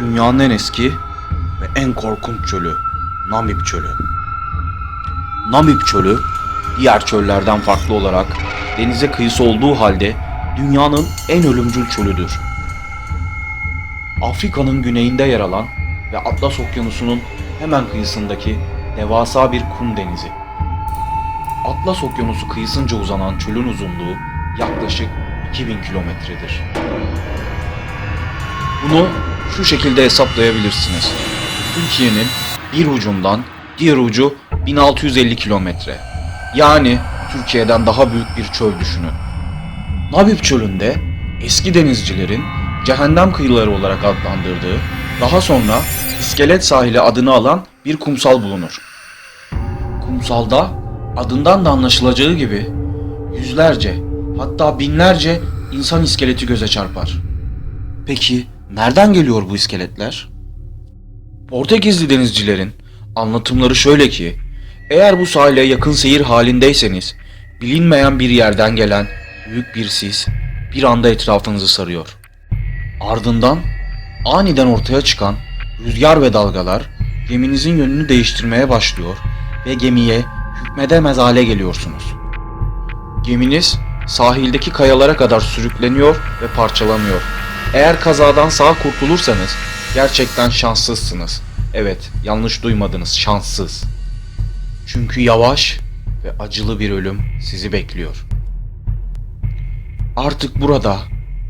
Dünyanın en eski ve en korkunç çölü Namib Çölü. Namib Çölü diğer çöllerden farklı olarak denize kıyısı olduğu halde dünyanın en ölümcül çölüdür. Afrika'nın güneyinde yer alan ve Atlas Okyanusu'nun hemen kıyısındaki devasa bir kum denizi. Atlas Okyanusu kıyısınca uzanan çölün uzunluğu yaklaşık 2000 kilometredir. Bunu şu şekilde hesaplayabilirsiniz. Türkiye'nin bir ucundan diğer ucu 1650 kilometre. Yani Türkiye'den daha büyük bir çöl düşünün. Nabib Çölü'nde eski denizcilerin cehennem kıyıları olarak adlandırdığı, daha sonra İskelet Sahili adını alan bir kumsal bulunur. Kumsalda adından da anlaşılacağı gibi yüzlerce hatta binlerce insan iskeleti göze çarpar. Peki nereden geliyor bu iskeletler? Portekizli denizcilerin anlatımları şöyle ki, eğer bu sahile yakın seyir halindeyseniz, bilinmeyen bir yerden gelen büyük bir sis bir anda etrafınızı sarıyor. Ardından aniden ortaya çıkan rüzgar ve dalgalar geminizin yönünü değiştirmeye başlıyor ve gemiye hükmedemez hale geliyorsunuz. Geminiz sahildeki kayalara kadar sürükleniyor ve parçalanıyor. Eğer kazadan sağ kurtulursanız gerçekten şanssızsınız. Evet, yanlış duymadınız, şanssız. Çünkü yavaş ve acılı bir ölüm sizi bekliyor. Artık burada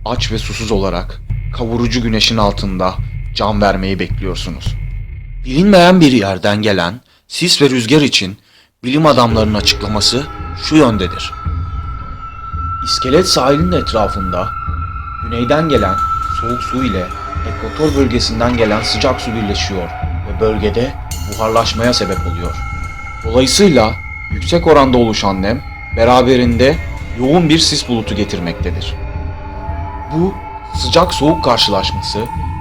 aç ve susuz olarak kavurucu güneşin altında can vermeyi bekliyorsunuz. Bilinmeyen bir yerden gelen sis ve rüzgar için bilim adamlarının açıklaması şu yöndedir. İskelet sahilinin etrafında güneyden gelen soğuk su ile ekvator bölgesinden gelen sıcak su birleşiyor ve bölgede buharlaşmaya sebep oluyor. Dolayısıyla yüksek oranda oluşan nem beraberinde yoğun bir sis bulutu getirmektedir. Bu sıcak soğuk karşılaşması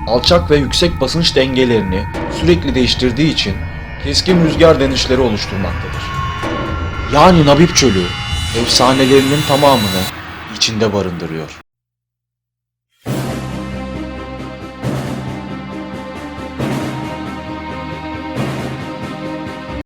alçak ve yüksek basınç dengelerini sürekli değiştirdiği için keskin rüzgar denişleri oluşturmaktadır. Yani Nabib Çölü efsanelerinin tamamını içinde barındırıyor.